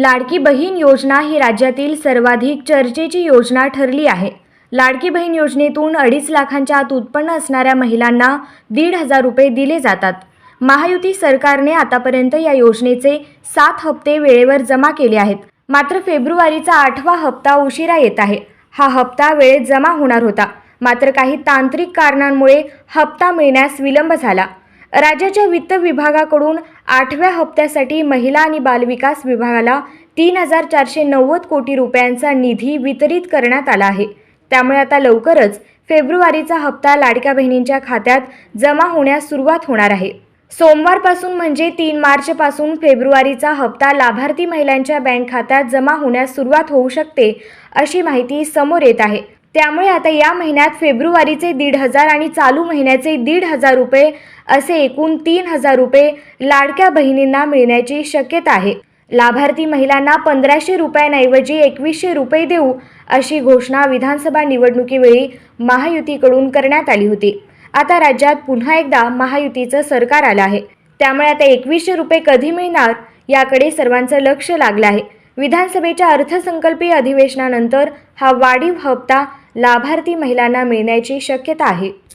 लाडकी बहीण योजना ही राज्यातील सर्वाधिक चर्चेची योजना ठरली आहे. लाडकी बहीण योजनेतून अडीच लाखांच्या आत उत्पन्न असणाऱ्या महिलांना दीड हजार रुपये दिले जातात. महायुती सरकारने आतापर्यंत या योजनेचे सात हप्ते वेळेवर जमा केले आहेत. मात्र फेब्रुवारीचा आठवा हप्ता उशिरा येत आहे. हा हप्ता वेळेत जमा होणार होता. मात्र काही तांत्रिक कारणांमुळे हप्ता मिळण्यास विलंब झाला. राज्याच्या वित्त विभागाकडून आठव्या हप्त्यासाठी महिला आणि बालविकास विभागाला तीन हजार चारशे नव्वद कोटी रुपयांचा निधी वितरित करण्यात आला आहे. त्यामुळे आता लवकरच फेब्रुवारीचा हप्ता लाडक्या बहिणींच्या खात्यात जमा होण्यास सुरुवात होणार आहे. सोमवारपासून म्हणजे तीन मार्चपासून फेब्रुवारीचा हप्ता लाभार्थी महिलांच्या बँक खात्यात जमा होण्यास सुरुवात होऊ शकते अशी माहिती समोर येत आहे. त्यामुळे आता या महिन्यात फेब्रुवारीचे दीड हजार आणि चालू महिन्याचे दीड हजार रुपये असे एकूण तीन हजार रुपये लाडक्या बहिणींना मिळण्याची शक्यता आहे. लाभार्थी महिलांना पंधराशे रुपयांऐवजी एकवीसशे रुपये देऊ अशी घोषणा विधानसभा निवडणुकीवेळी महायुतीकडून करण्यात आली होती. आता राज्यात पुन्हा एकदा महायुतीचं सरकार आलं आहे. त्यामुळे आता एकवीसशे रुपये कधी मिळणार याकडे सर्वांचं लक्ष लागलं आहे. विधानसभेच्या अर्थसंकल्पीय अधिवेशनानंतर हा वाढीव हप्ता लाभार्थी महिलांना मिळण्याची शक्यता आहे.